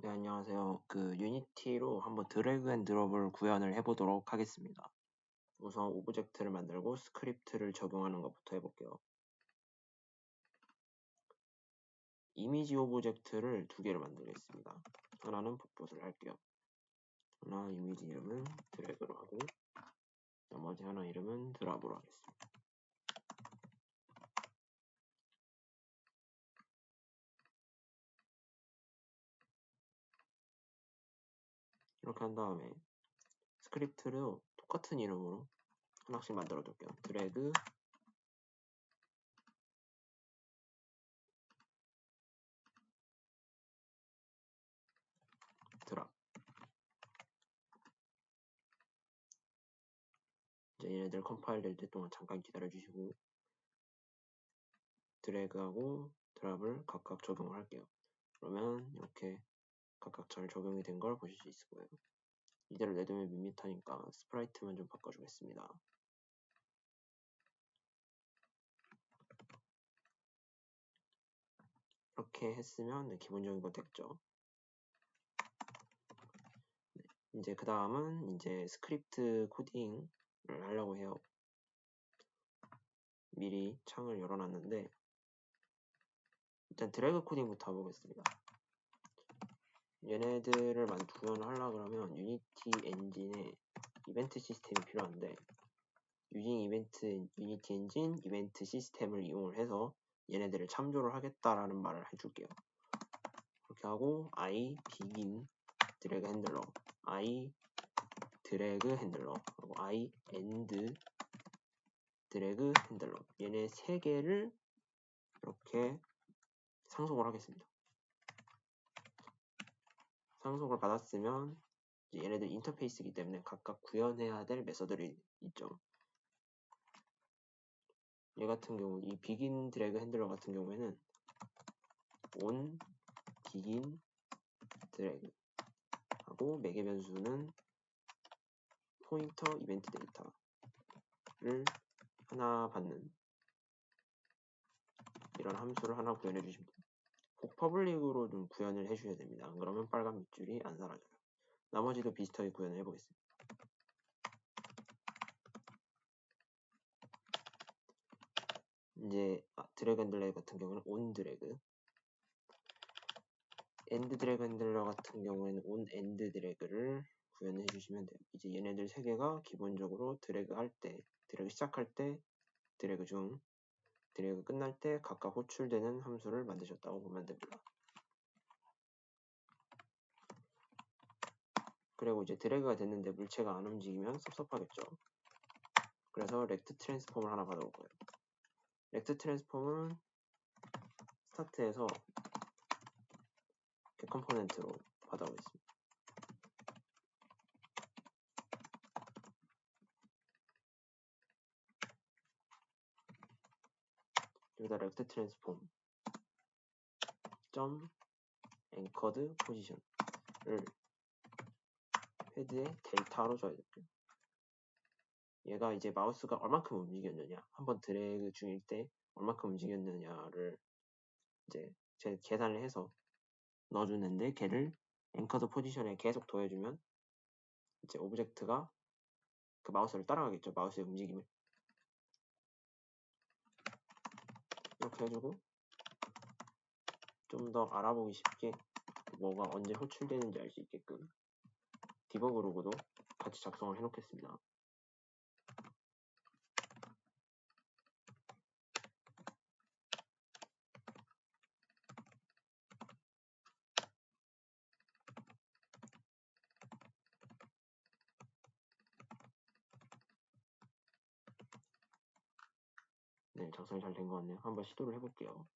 네, 안녕하세요. 그 유니티로 한번 드래그 앤 드롭을 구현을 해보도록 하겠습니다. 우선 오브젝트를 만들고 스크립트를 적용하는 것부터 해볼게요. 이미지 오브젝트를 두 개를 만들겠습니다. 하나는 복붙을 할게요. 하나 이미지 이름은 드래그로 하고 나머지 하나 이름은 드랍으로 하겠습니다. 이렇게 한 다음에 스크립트를 똑같은 이름으로 하나씩 만들어 둘게요. 드래그 드랍 이제 얘네들 컴파일 될 때 동안 잠깐 기다려 주시고 드래그하고 드랍을 각각 적용을 할게요. 그러면 이렇게 각각 잘 적용이 된 걸 보실 수 있을 거예요. 이대로 내두면 밋밋하니까 스프라이트만 좀 바꿔주겠습니다. 이렇게 했으면 네, 기본적인 거 됐죠. 네, 이제 그 다음은 이제 스크립트 코딩을 하려고 해요. 미리 창을 열어놨는데 일단 드래그 코딩부터 해보겠습니다. 얘네들을 만 구현을 하려 그러면 유니티 엔진에 이벤트 시스템이 필요한데 유징 이벤트 유니티 엔진 이벤트 시스템을 이용을 해서 얘네들을 참조를 하겠다라는 말을 해줄게요. 그렇게 하고 i begin 드래그 핸들러 i 드래그 핸들러 그리고 i end 드래그 핸들러 얘네 세 개를 이렇게 상속을 하겠습니다. 상속을 받았으면 얘네들 인터페이스이기 때문에 각각 구현해야 될 메서드들이 있죠. 얘 같은 경우 이 비긴 드래그 핸들러 같은 경우에는 온 비긴 드래그 하고 매개 변수는 포인터 이벤트 데이터를 하나 받는 이런 함수를 하나 구현해 주시면 됩니다. 꼭 퍼블릭으로 좀 구현을 해주셔야 됩니다. 그러면 빨간 밑줄이 안 사라져요. 나머지도 비슷하게 구현을 해보겠습니다. 이제 아, 드래그 앤 드래그 같은 경우는 온 드래그 엔드 드래그 핸들러 같은 경우에는 온 엔드 드래그를 구현해 주시면 돼요. 이제 얘네들 세 개가 기본적으로 드래그 할 때, 드래그 시작할 때, 드래그 중, 드래그 끝날 때 각각 호출되는 함수를 만드셨다고 보면 됩니다. 그리고 이제 드래그가 됐는데 물체가 안 움직이면 섭섭하겠죠. 그래서 렉트 트랜스폼을 하나 받아올 거예요. 렉트 트랜스폼은 스타트에서 컴포넌트로 받아오겠습니다. 여기다 렉트 트랜스폼. 점 앵커드 포지션을 헤드에 데이터로 줘야 될게요. 얘가 이제 마우스가 얼만큼 움직였느냐. 한번 드래그 중일 때 얼만큼 움직였느냐를 이제 제 계산을 해서 넣어주는데 걔를 앵커드 포지션에 계속 더해주면 이제 오브젝트가 그 마우스를 따라가겠죠. 마우스의 움직임을 해주고 좀 더 알아보기 쉽게 뭐가 언제 호출되는지 알 수 있게끔 디버그 로그도 같이 작성을 해 놓겠습니다 네, 작성이 잘 된 것 같네요. 한번 시도를 해볼게요.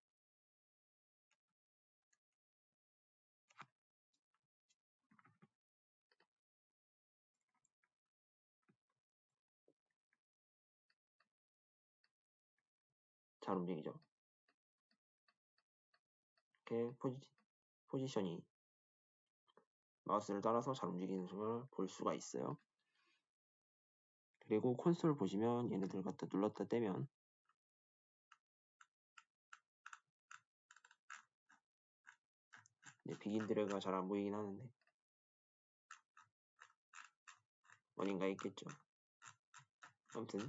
잘 움직이죠. 이렇게 포지, 포지션이 마우스를 따라서 잘 움직이는 걸 볼 수가 있어요. 그리고 콘솔 보시면 얘네들 갖다 눌렀다 떼면 근데 비긴 드래그가 잘 안 보이긴 하는데 어딘가에 있겠죠. 아무튼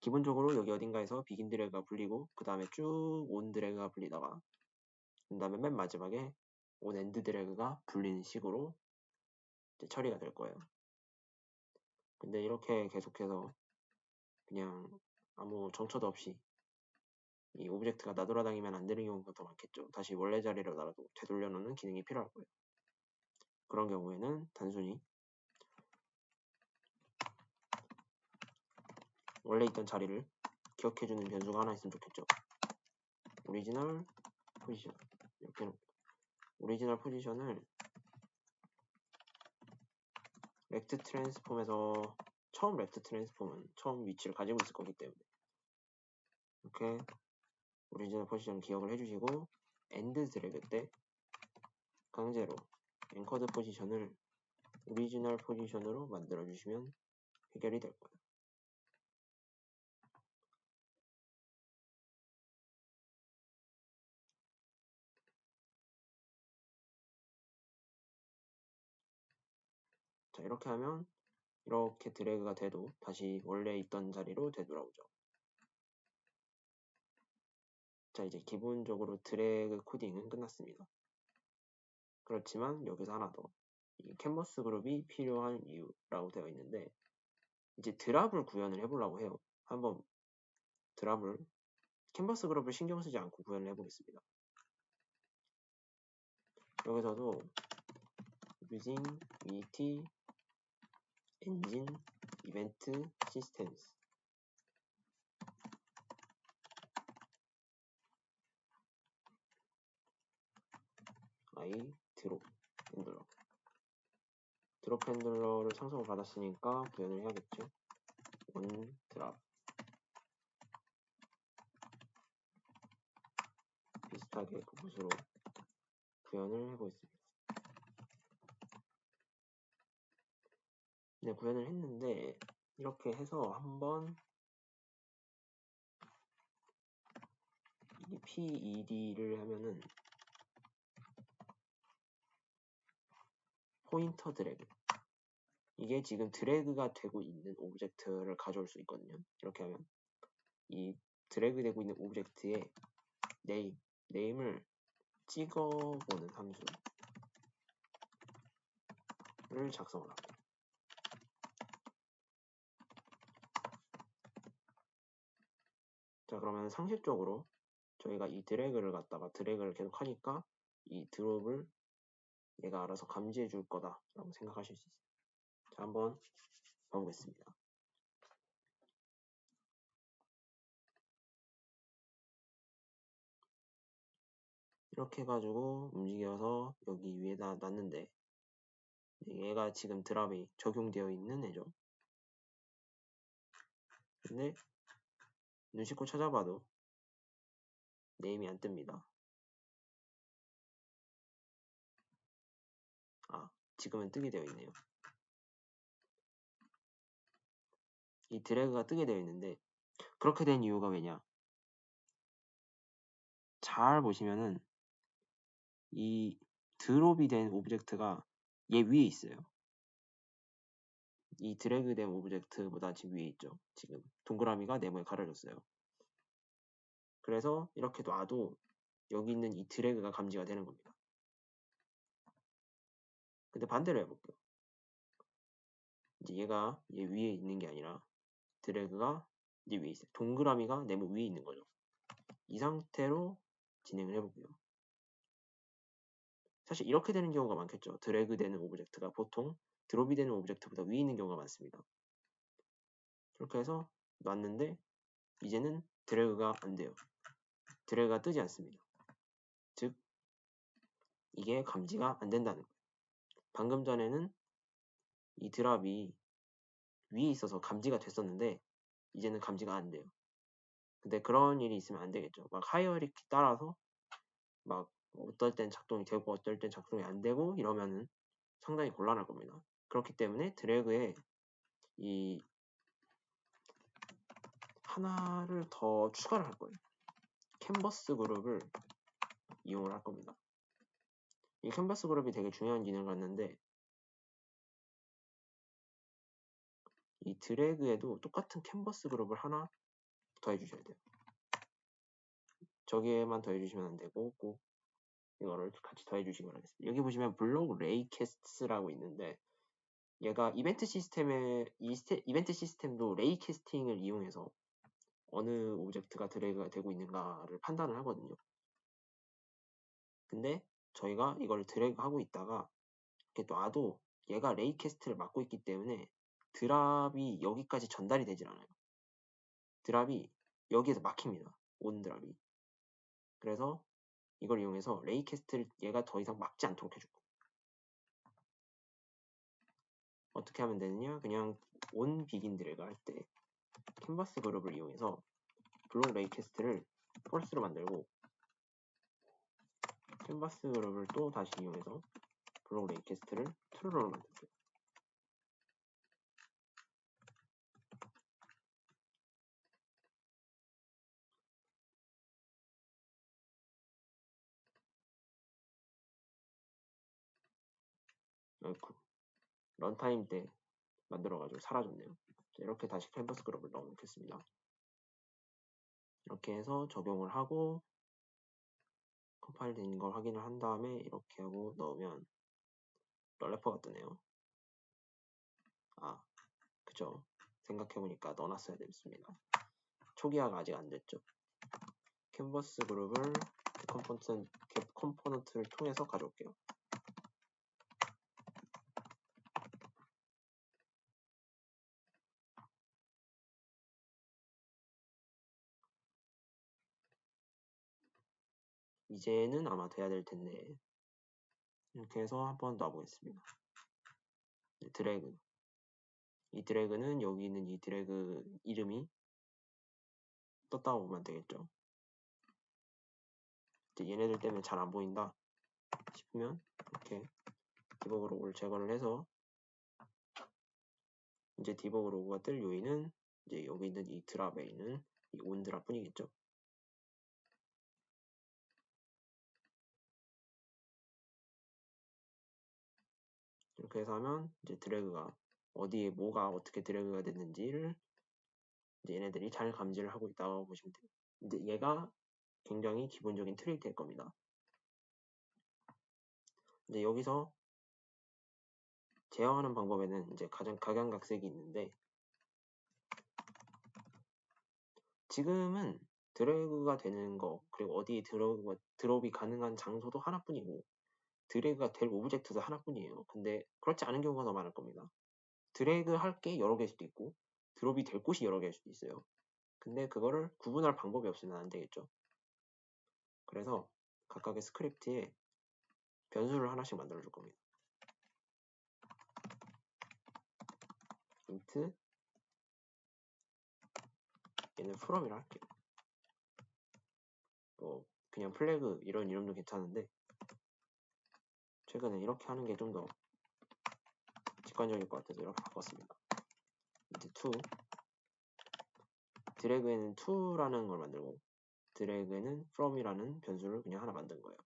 기본적으로 여기 어딘가에서 비긴 드래그가 불리고 그 다음에 쭉 온 드래그가 불리다가 그 다음에 맨 마지막에 온 엔드 드래그가 불리는 식으로 처리가 될 거예요. 근데 이렇게 계속해서 그냥 아무 정처도 없이 이 오브젝트가 나돌아다니면 안 되는 경우가 더 많겠죠. 다시 원래 자리로 나라도 되돌려 놓는 기능이 필요할 거예요. 그런 경우에는 단순히 원래 있던 자리를 기억해주는 변수가 하나 있으면 좋겠죠. 오리지널 포지션 이렇게 오리지널 포지션을 렉트 트랜스폼에서 처음 렉트 트랜스폼은 처음 위치를 가지고 있을 거기 때문에 이렇게 오리지널 포지션 기억을 해주시고 엔드 드래그 때 강제로 앵커드 포지션을 오리지널 포지션으로 만들어 주시면 해결이 될 거예요. 자 이렇게 하면 이렇게 드래그가 돼도 다시 원래 있던 자리로 되돌아오죠. 자 이제 기본적으로 드래그 코딩은 끝났습니다. 그렇지만 여기서 하나 더. 이 캔버스 그룹이 필요한 이유라고 되어 있는데 이제 드랍을 구현을 해보려고 해요. 한번 드랍을 캔버스 그룹을 신경 쓰지 않고 구현을 해보겠습니다. 여기서도 using Unity engine event systems i 드롭 핸들러. 드롭 핸들러를 상성을 받았으니까 구현을 해야겠죠? on 드랍. 비슷하게 그곳으로 구현을 해보겠습니다. 네 구현을 했는데 이렇게 해서 한번 이 PED를 하면은 포인터 드래그 이게 지금 드래그가 되고 있는 오브젝트를 가져올 수 있거든요. 이렇게 하면 이 드래그 되고 있는 오브젝트의 네임, 네임을 찍어보는 함수를 작성을 합니다. 자 그러면 상식적으로 저희가 이 드래그를 갖다가 드래그를 계속 하니까 이 드롭을 얘가 알아서 감지해 줄 거다라고 생각하실 수 있어요. 자, 한번 봐보겠습니다. 이렇게 해가지고 움직여서 여기 위에다 놨는데 얘가 지금 드랍이 적용되어 있는 애죠. 근데 눈 씻고 찾아봐도 네임이 안 뜹니다. 지금은 뜨게 되어 있네요. 이 드래그가 뜨게 되어 있는데 그렇게 된 이유가 왜냐? 잘 보시면은 이 드롭이 된 오브젝트가 얘 위에 있어요. 이 드래그 된 오브젝트보다 지금 위에 있죠. 지금 동그라미가 네모에 가려졌어요. 그래서 이렇게 놔도 여기 있는 이 드래그가 감지가 되는 겁니다. 근데 반대로 해볼게요. 이제 얘가 얘 위에 있는 게 아니라 드래그가 이제 위에 있어요. 동그라미가 네모 위에 있는 거죠. 이 상태로 진행을 해볼게요. 사실 이렇게 되는 경우가 많겠죠. 드래그 되는 오브젝트가 보통 드롭이 되는 오브젝트보다 위에 있는 경우가 많습니다. 그렇게 해서 놨는데 이제는 드래그가 안 돼요. 드래그가 뜨지 않습니다. 즉 이게 감지가 안 된다는 거예요. 방금 전에는 이 드랍이 위에 있어서 감지가 됐었는데 이제는 감지가 안 돼요. 근데 그런 일이 있으면 안 되겠죠. 막 하이어리키 따라서 막 어떨 땐 작동이 되고 어떨 땐 작동이 안 되고 이러면은 상당히 곤란할 겁니다. 그렇기 때문에 드래그에 이 하나를 더 추가를 할 거예요. 캔버스 그룹을 이용을 할 겁니다. 이 캔버스 그룹이 되게 중요한 기능을 갖는데 이 드래그에도 똑같은 캔버스 그룹을 하나 더해 주셔야 돼요. 저기에만 더해 주시면 안 되고 꼭 이거를 같이 더해 주시기 바라겠습니다. 여기 보시면 블록 레이캐스트라고 있는데 얘가 이벤트 시스템의 이벤트 시스템도 레이캐스팅을 이용해서 어느 오브젝트가 드래그가 되고 있는가를 판단을 하거든요. 근데 저희가 이걸 드래그 하고 있다가 이렇게 놔도 얘가 레이캐스트를 맡고 있기 때문에 드랍이 여기까지 전달이 되질 않아요. 드랍이 여기에서 막힙니다. 온 드랍이. 그래서 이걸 이용해서 레이캐스트를 얘가 더 이상 막지 않도록 해주고 어떻게 하면 되느냐 그냥 온 비긴 드래그 할 때 캔버스 그룹을 이용해서 블록 레이캐스트를 폴스로 만들고 캔버스 그룹을 또 다시 이용해서 블록 레이캐스트를 트루로 만들게요. 어이쿠 런타임 때 만들어가지고 사라졌네요. 이렇게 다시 캔버스 그룹을 넣어놓겠습니다. 이렇게 해서 적용을 하고 컴파일 된 걸 확인을 한 다음에 이렇게 하고 넣으면 럴래퍼가 뜨네요. 아, 그죠. 생각해보니까 넣어놨어야 됐습니다. 초기화가 아직 안 됐죠. 캔버스 그룹을 컴포넌트, 컴포넌트를 통해서 가져올게요. 이제는 아마 돼야 될 텐데 이렇게 해서 한 번 놔보겠습니다. 네, 드래그 이 드래그는 여기 있는 이 드래그 이름이 떴다고 보면 되겠죠. 얘네들 때문에 잘 안 보인다 싶으면 이렇게 디버그 로그를 제거를 해서 이제 디버그 로그가 뜰 요인은 이제 여기 있는 이 드랍에 있는 이 온 드랍 뿐이겠죠. 이렇게 해서 하면 이제 드래그가 어디에 뭐가 어떻게 드래그가 됐는지를 이제 얘네들이 잘 감지를 하고 있다고 보시면 돼요. 이제 얘가 굉장히 기본적인 트릭이 될 겁니다. 이제 여기서 제어하는 방법에는 이제 가장 각양각색이 있는데 지금은 드래그가 되는 거 그리고 어디에 드롭, 드롭이 가능한 장소도 하나뿐이고 드래그가 될 오브젝트도 하나뿐이에요. 근데 그렇지 않은 경우가 더 많을 겁니다. 드래그 할 게 여러 개일 수도 있고 드롭이 될 곳이 여러 개일 수도 있어요. 근데 그거를 구분할 방법이 없으면 안 되겠죠. 그래서 각각의 스크립트에 변수를 하나씩 만들어 줄 겁니다. int 얘는 from이라 할게요. 뭐 그냥 플래그 이런 이름도 괜찮은데 최근에 이렇게 하는 게 좀 더 직관적일 것 같아서 이렇게 바꿨습니다. 이제 to 드래그에는 to라는 걸 만들고 드래그에는 from이라는 변수를 그냥 하나 만든 거예요.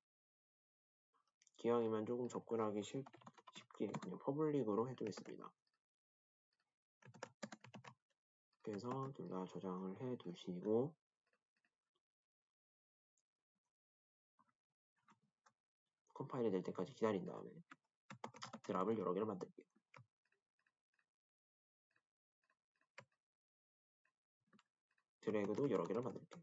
기왕이면 조금 접근하기 쉽, 쉽게 그냥 퍼블릭으로 해두겠습니다. 그래서 둘 다 저장을 해 두시고 컴파일이 될 때까지 기다린 다음에 드랍을 여러 개를 만들게요. 드래그도 여러 개를 만들게요.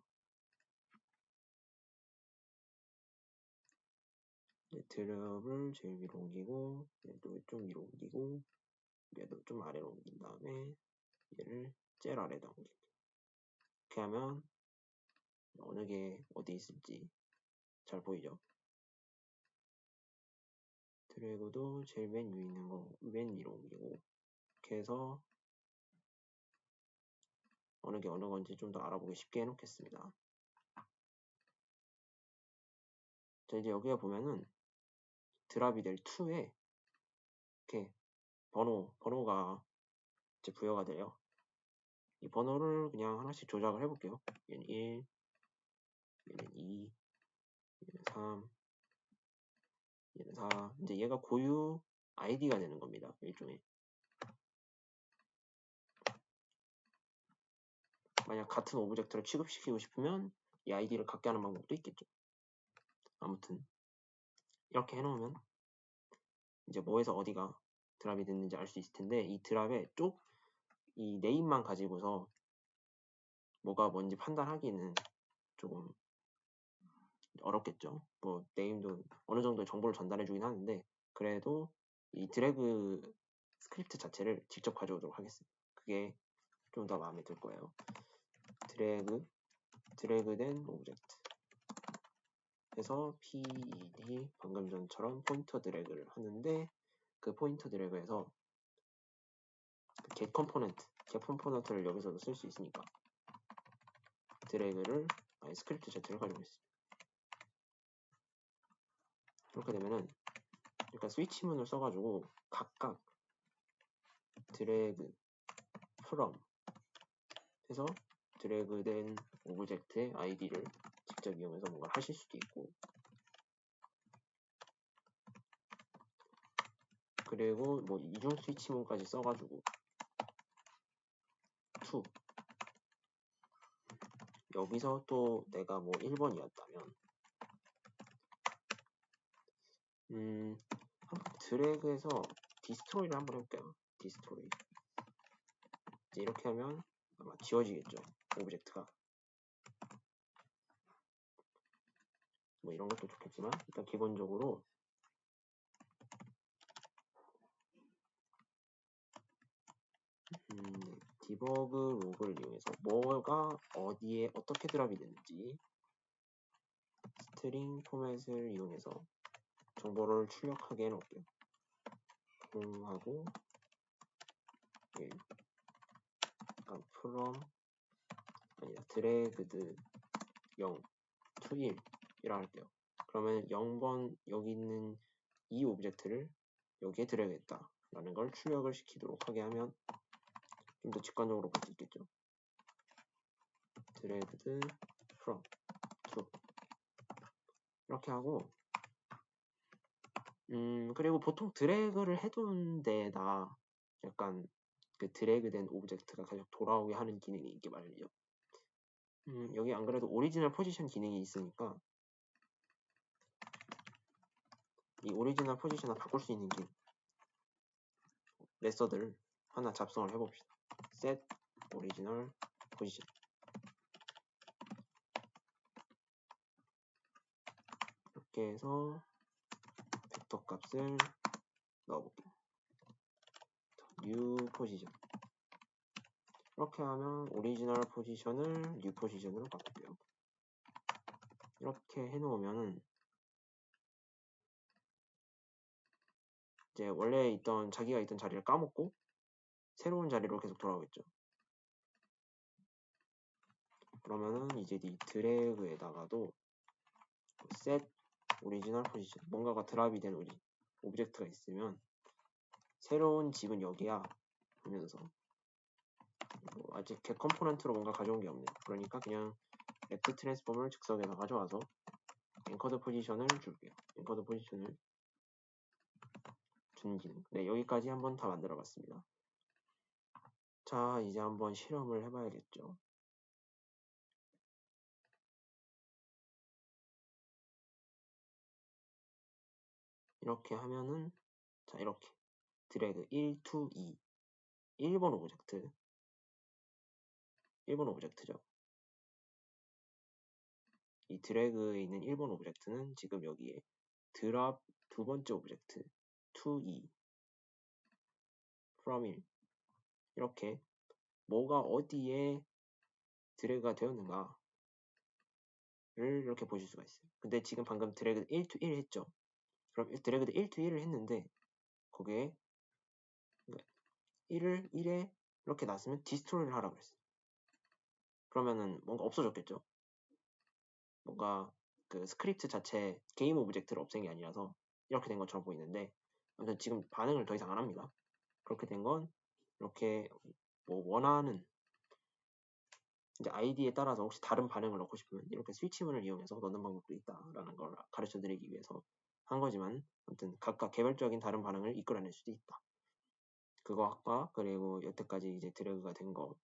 드랍을 제일 위로 옮기고 얘도 좀 위로 옮기고 얘도 좀 아래로 옮긴 다음에 얘를 제일 아래다 옮길게요. 이렇게 하면 어느 게 어디 있을지 잘 보이죠? 드래그도 제일 맨 위에 있는 거 맨 위로 옮기고 이렇게 해서 어느 게 어느 건지 좀 더 알아보기 쉽게 해놓겠습니다. 자 이제 여기에 보면은 드랍이 될 2에 이렇게 번호 번호가 이제 부여가 돼요. 이 번호를 그냥 하나씩 조작을 해볼게요. 얘는 1, 얘는 2, 얘는 3, 얘는 4 자, 이제 얘가 고유 아이디가 되는 겁니다. 일종의. 만약 같은 오브젝트를 취급시키고 싶으면 이 아이디를 갖게 하는 방법도 있겠죠. 아무튼 이렇게 해놓으면 이제 뭐에서 어디가 드랍이 됐는지 알 수 있을 텐데 이 드랍에 쪽이 네임만 가지고서 뭐가 뭔지 판단하기는 조금 어렵겠죠. 뭐 네임도 어느 정도 정보를 전달해 주긴 하는데 그래도 이 드래그 스크립트 자체를 직접 가져오도록 하겠습니다. 그게 좀 더 마음에 들 거예요. 드래그 드래그된 오브젝트 해서 ped 방금 전처럼 포인터 드래그를 하는데 그 포인터 드래그에서 get 컴포넌트 get 컴포넌트를 여기서도 쓸 수 있으니까 드래그를 아니 스크립트 자체를 가지고 있습니다. 그렇게 되면은 그러니까 스위치문을 써가지고 각각 드래그 from 해서 드래그된 오브젝트의 아이디를 직접 이용해서 뭔가 하실 수도 있고. 그리고 뭐 이중 스위치문까지 써가지고 to 여기서 또 내가 뭐 1번이었다면 음 드래그해서 디스트로이를 한번 해볼게요. 디스트로이. 이제 이렇게 하면 아마 지워지겠죠 오브젝트가. 뭐 이런 것도 좋겠지만 일단 기본적으로 음, 디버그 로그를 이용해서 뭐가 어디에 어떻게 드랍이 됐는지 스트링 포맷을 이용해서 정보를 출력하게 해놓을게요. 0하고 1 그러니까 from 아니다 드래그드 0 to 1 이라 할게요. 그러면 0번 여기 있는 이 오브젝트를 여기에 드래그했다 라는 걸 출력을 시키도록 하게 하면 좀 더 직관적으로 볼 수 있겠죠. 드래그드 from to 이렇게 하고 음 그리고 보통 드래그를 해둔 데에다 약간 그 드래그된 오브젝트가 계속 돌아오게 하는 기능이 있게 말이죠. 음, 여기 안 그래도 오리지널 포지션 기능이 있으니까 이 오리지널 포지션을 바꿀 수 있는 기 메서드를 하나 작성을 해봅시다. set original position 이렇게 해서 벡터 값을 넣어볼게요. new position 이렇게 하면 오리지널 포지션을 뉴 포지션으로 바꿀게요. 이렇게 해놓으면은 이제 원래 있던 자기가 있던 자리를 까먹고 새로운 자리로 계속 돌아오겠죠. 그러면은 이제 이 드래그에다가도 set 오리지널 포지션 뭔가가 드랍이 된 오리 오브젝트가 있으면 새로운 집은 여기야 하면서 뭐 아직 겟 컴포넌트로 뭔가 가져온 게 없네요. 그러니까 그냥 렉트 트랜스폼을 즉석에서 가져와서 앵커드 포지션을 줄게요. 앵커드 포지션을 주는 기능. 네, 여기까지 한번 다 만들어 봤습니다. 자, 이제 한번 실험을 해봐야겠죠. 이렇게 하면은 자 이렇게 드래그 1 to 2 1번 오브젝트 1번 오브젝트죠. 이 드래그에 있는 1번 오브젝트는 지금 여기에 드랍 두 번째 오브젝트 to 2 from 1 이렇게 뭐가 어디에 드래그가 되었는가를 이렇게 보실 수가 있어요. 근데 지금 방금 드래그 1 to 1 했죠. 그럼 드래그드 1 to 1을 했는데 거기에 1을 1에 이렇게 놨으면 디스트로이를 하라고 했어요. 그러면은 뭔가 없어졌겠죠. 뭔가 그 스크립트 자체 게임 오브젝트를 없앤 게 아니라서 이렇게 된 것처럼 보이는데 아무튼 지금 반응을 더 이상 안 합니다. 그렇게 된 건 이렇게 뭐 원하는 이제 아이디에 따라서 혹시 다른 반응을 넣고 싶으면 이렇게 스위치문을 이용해서 넣는 방법도 있다라는 걸 가르쳐 드리기 위해서 한 거지만 아무튼 각각 개별적인 다른 반응을 이끌어낼 수도 있다. 그거 아까 그리고 여태까지 이제 드래그가 된 거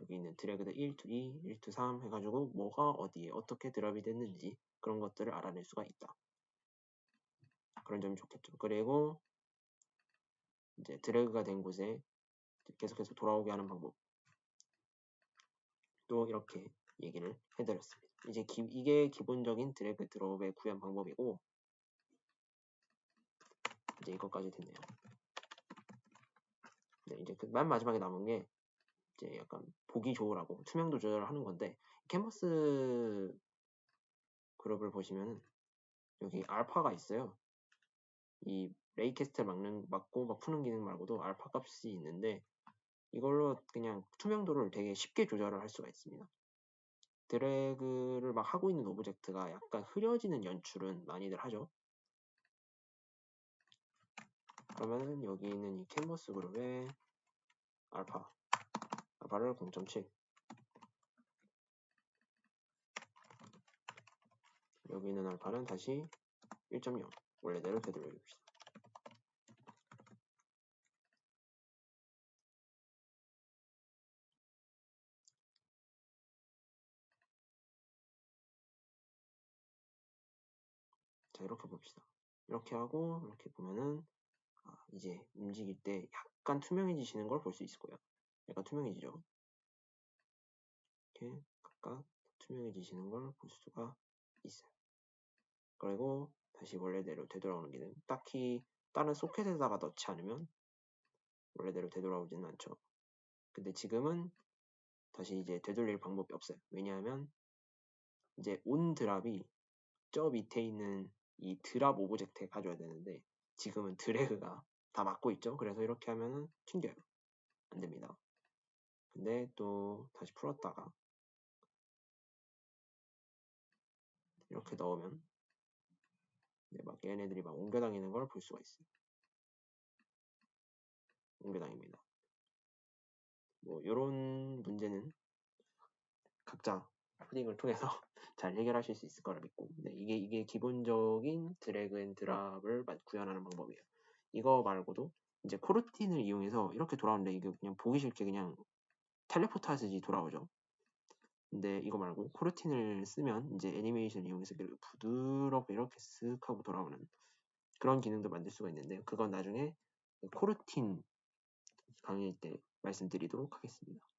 여기 있는 드래그드 1 to 2, 1 to 3 해가지고 뭐가 어디에 어떻게 드랍이 됐는지 그런 것들을 알아낼 수가 있다. 그런 점이 좋겠죠. 그리고 이제 드래그가 된 곳에 계속해서 돌아오게 하는 방법 또 이렇게 얘기를 해드렸습니다. 이제 기, 이게 기본적인 드래그 드롭의 구현 방법이고 이제 이것까지 됐네요. 네, 이제 그맨 마지막에 남은 게 이제 약간 보기 좋으라고 투명도 조절을 하는 건데 캔버스 그룹을 보시면은 여기 알파가 있어요. 이 레이캐스트를 막는 막고 막 푸는 기능 말고도 알파 값이 있는데 이걸로 그냥 투명도를 되게 쉽게 조절을 할 수가 있습니다. 드래그를 막 하고 있는 오브젝트가 약간 흐려지는 연출은 많이들 하죠. 그러면은 여기 있는 이 캔버스 그룹의 알파 알파를 0.7 여기 있는 알파는 다시 1.0 원래대로 되돌려 줍시다. 자 이렇게 봅시다. 이렇게 하고 이렇게 보면은 아, 이제 움직일 때 약간 투명해지시는 걸 볼 수 있을 거예요. 약간 투명해지죠. 이렇게 각각 투명해지시는 걸 볼 수가 있어요. 그리고 다시 원래대로 되돌아오는 기능. 딱히 다른 소켓에다가 넣지 않으면 원래대로 되돌아오지는 않죠. 근데 지금은 다시 이제 되돌릴 방법이 없어요. 왜냐하면 이제 온 드랍이 저 밑에 있는 이 드랍 오브젝트에 가져야 되는데 지금은 드래그가 다 막고 있죠. 그래서 이렇게 하면은 튕겨요. 안 됩니다. 근데 또 다시 풀었다가 이렇게 넣으면 네, 막 얘네들이 막 옮겨다니는 걸 볼 수가 있어요. 옮겨다닙니다. 뭐 이런 문제는 각자 코딩을 통해서 잘 해결하실 수 있을 거라 믿고 네, 이게 이게 기본적인 드래그 앤 드랍을 구현하는 방법이에요. 이거 말고도 이제 코르틴을 이용해서 이렇게 돌아오는데 이게 그냥 보기 싫게 그냥 텔레포트 하듯이 돌아오죠. 근데 이거 말고 코르틴을 쓰면 이제 애니메이션 이용해서 부드럽게 이렇게 쓱 하고 돌아오는 그런 기능도 만들 수가 있는데 그건 나중에 코르틴 강의일 때 말씀드리도록 하겠습니다.